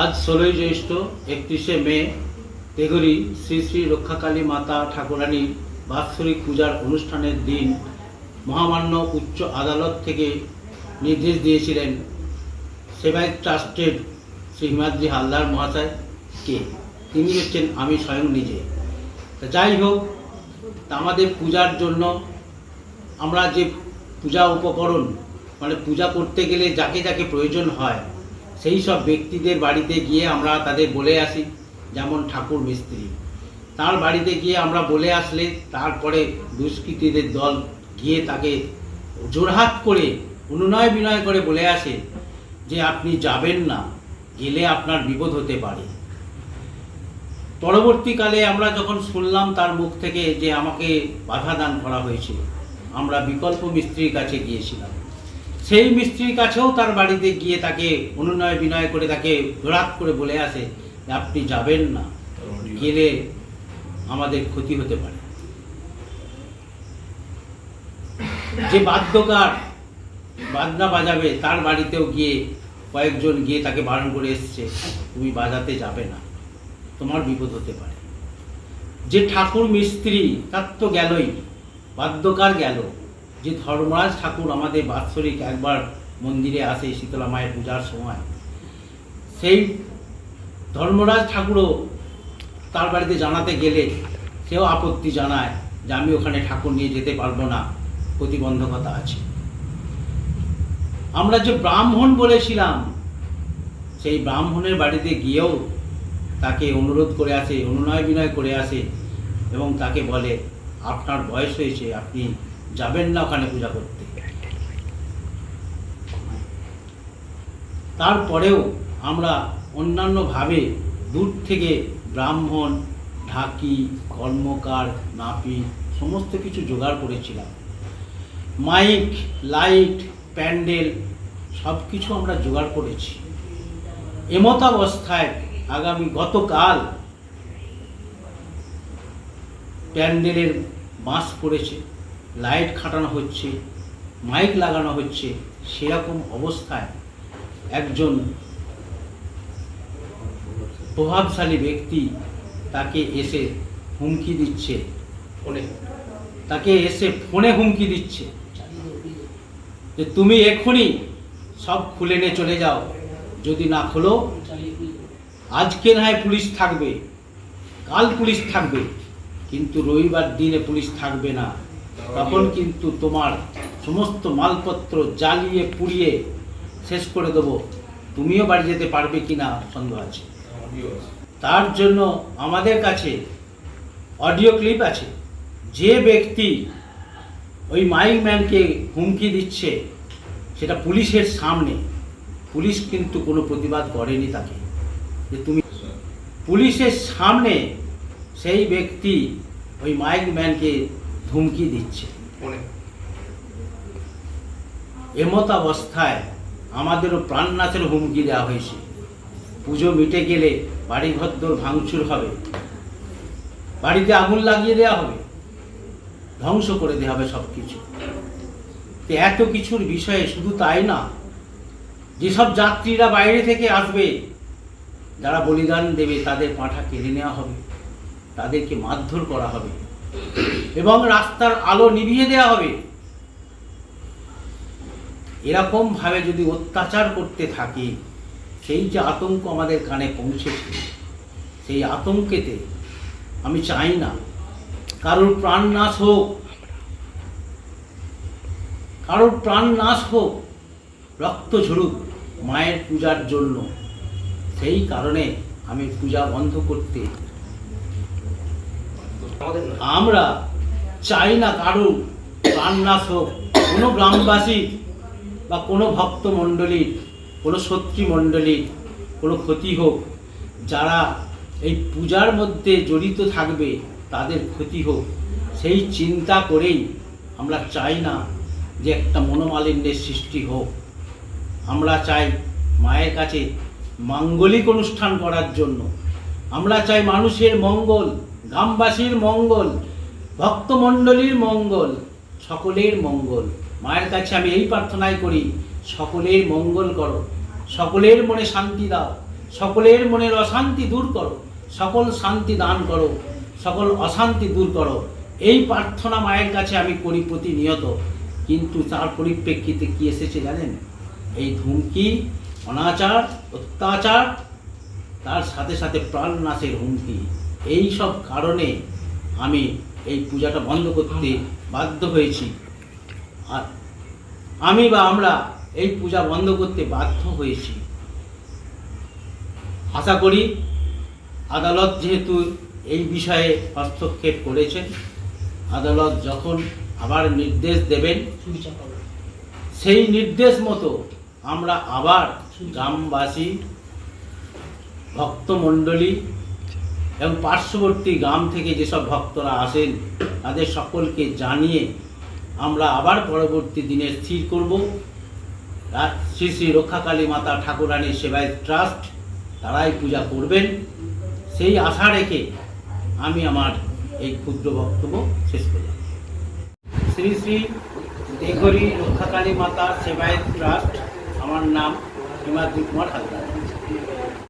আজ ষোলোই জ্যৈষ্ঠ, একত্রিশে মে, তেগুরি শ্রী শ্রী রক্ষাকালী মাতা ঠাকুরানীর বাৎসরিক পূজার অনুষ্ঠানের দিন মহামান্য উচ্চ আদালত থেকে নির্দেশ দিয়েছিলেন সেবায়ত ট্রাস্টের শ্রী হিমাদ্রি হালদার মহাশয় কে। তিনি হচ্ছেন আমি স্বয়ং নিজে। যাই হোক আমাদের পূজার জন্য আমরা যে পূজা উপকরণ মানে পূজা করতে গেলে যাকে যাকে প্রয়োজন হয় সেই সব ব্যক্তিদের বাড়িতে গিয়ে আমরা তাদের বলে আসি, যেমন ঠাকুর মিস্ত্রি। তার বাড়িতে গিয়ে আমরা বলে আসলে তারপরে দুষ্কৃতীদের দল গিয়ে তাকে জোরহাত করে, অনুনয় বিনয় করে বলে আসে যে, আপনি যাবেন না, গেলে আপনার বিপদ হতে পারে। পরবর্তীকালে আমরা যখন শুনলাম তার মুখ থেকে যে, আমাকে বাধা দান করা হয়েছে আমরা বিকল্প মিস্ত্রির কাছে গিয়েছিলাম। সেই মিস্ত্রির কাছেও তার বাড়িতে গিয়ে তাকে অনুনয় বিনয় করে তাকে জোরাত করে বলে আসে আপনি যাবেন না, গেলে আমাদের ক্ষতি হতে পারে। যে বাদ্যকার বাজনা বাজাবে, তার বাড়িতেও গিয়ে কয়েকজন গিয়ে তাকে বারণ করে এসছে, তুমি বাজাতে যাবে না, তোমার বিপদ হতে পারে। যে ঠাকুর মিস্ত্রি, তার তো গেলই, বাদ্যকার গেল। যে ধর্মরাজ ঠাকুর আমাদের বাৎসরিক একবার মন্দিরে আসে শীতলা মায়ের পূজার সময়, সেই ধর্মরাজ ঠাকুরও তার বাড়িতে জানাতে গেলে সেও আপত্তি জানায় যে আমি ওখানে ঠাকুর নিয়ে যেতে পারব না, প্রতিবন্ধকতা আছে। আমরা যে ব্রাহ্মণ বলেছিলাম, সেই ব্রাহ্মণের বাড়িতে গিয়েও তাকে অনুরোধ করে আসে, অনুনয় বিনয় করে আসে এবং তাকে বলে, আপনার বয়স হয়েছে, আপনি যাবেন না ওখানে পূজা করতে। তারপরেও আমরা অন্যান্যভাবে দূর থেকে ব্রাহ্মণ, ঢাকি, কর্মকার নাপি সমস্ত কিছু জোগাড় করেছিলাম। মাইক, লাইট, প্যান্ডেল সব কিছু আমরা জোগাড় করেছি। এমতাবস্থায় আগামী গতকাল প্যান্ডেলের বাঁশ পড়েছে। লাইট খাটানো হচ্ছে মাইক লাগানো হচ্ছে সেরকম অবস্থায় একজন প্রভাবশালী ব্যক্তি তাকে এসে হুমকি দিচ্ছে। ফোনে। তাকে এসে ফোনে হুমকি দিচ্ছে। যে তুমি এক্ষুনি সব খুলে নিয়ে চলে যাও যদি না খোলো আজকে না হয় পুলিশ থাকবে কাল পুলিশ থাকবে কিন্তু রবিবার দিনে পুলিশ থাকবে না। তখন কিন্তু তোমার সমস্ত মালপত্র জ্বালিয়ে পুড়িয়ে শেষ করে দেবো। তুমিও বাড়ি যেতে পারবে কি না সন্দেহ আছে। তার জন্য আমাদের কাছে অডিও ক্লিপ আছে। যে ব্যক্তি ওই মাইক ম্যানকে হুমকি দিচ্ছে সেটা পুলিশের সামনে। পুলিশ কিন্তু কোনো প্রতিবাদ করেনি তাকে। যে তুমি পুলিশের সামনে সেই ব্যক্তি ওই মাইক ম্যানকে ধুমকি দিচ্ছে। এমত অবস্থায় আমাদেরও প্রাণনাশের হুমকি দেওয়া হয়েছে। পুজো মিটে গেলে বাড়ি ঘরদোর ভাঙচুর হবে। বাড়িতে আগুন লাগিয়ে দেওয়া হবে। ধ্বংস করে দেওয়া হবে সব কিছু তো এত কিছুর বিষয়ে শুধু তাই না যেসব যাত্রীরা বাইরে থেকে আসবে যারা বলিদান দেবে তাদের পাঁঠা কেড়ে নেওয়া হবে। তাদেরকে মারধর করা হবে। এবং রাস্তার আলো নিভিয়ে দেওয়া হবে। এরকম ভাবে যদি অত্যাচার করতে থাকে, সেই যে আতঙ্ক আমাদের কানে পৌঁছেছে, সেই আতঙ্কেতে আমি চাই না কারোর প্রাণ নাশ হোক। কারোর প্রাণ নাশ হোক, রক্ত ঝরুক মায়ের পূজার জন্য। সেই কারণে আমি পূজা বন্ধ করতে আমরা চাই না কারও প্রাণনাশ হোক। কোনো গ্রামবাসী বা কোনো ভক্ত মণ্ডলীর কোনো সত্রী মণ্ডলীর কোনো ক্ষতি হোক, যারা এই পূজার মধ্যে জড়িত থাকবে, তাদের ক্ষতি হোক। সেই চিন্তা করেই আমরা চাই না যে একটা মনোমালিন্যের সৃষ্টি হোক। আমরা চাই মায়ের কাছে মাঙ্গলিক অনুষ্ঠান করার জন্য। আমরা চাই মানুষের মঙ্গল গ্রামবাসীর মঙ্গল, ভক্তমণ্ডলীর মঙ্গল, সকলের মঙ্গল। মায়ের কাছে আমি এই প্রার্থনাই করি, সকলের মঙ্গল করো, সকলের মনে শান্তি দাও, সকলের মনের অশান্তি দূর করো, সকল শান্তি দান করো, সকল অশান্তি দূর করো। এই প্রার্থনা মায়ের কাছে আমি করি প্রতিনিয়ত, কিন্তু তার পরিপ্রেক্ষিতে কি এসেছে জানেন? এই ধুমকি, অনাচার, অত্যাচার, তার সাথে সাথে প্রাণনাশের হুমকি। এই সব কারণে আমি এই পূজাটা বন্ধ করতে বাধ্য হয়েছি। আর আমি বা আমরা এই পূজা বন্ধ করতে বাধ্য হয়েছি। আশা করি আদালত যেহেতু এই বিষয়ে হস্তক্ষেপ করেছেন আদালত যখন আবার নির্দেশ দেবেন সেই নির্দেশ মতো আমরা আবার গ্রামবাসী ভক্তমণ্ডলী এবং পার্শ্ববর্তী গ্রাম থেকে যেসব ভক্তরা আসেন, তাদের সকলকে জানিয়ে আমরা আবার পরবর্তী দিনে স্থির করব। শ্রী শ্রী রক্ষাকালী মাতা ঠাকুরানী সেবায় ট্রাস্ট, তারাই পূজা করবেন। সেই আশা রেখে আমি আমার এই ক্ষুদ্র বক্তব্য শেষ করলাম। শ্রী শ্রী দেঘরি রক্ষাকালী মাতা সেবায়ত ট্রাস্ট, আমার নাম হিমাদ্রি কুমার হালদার।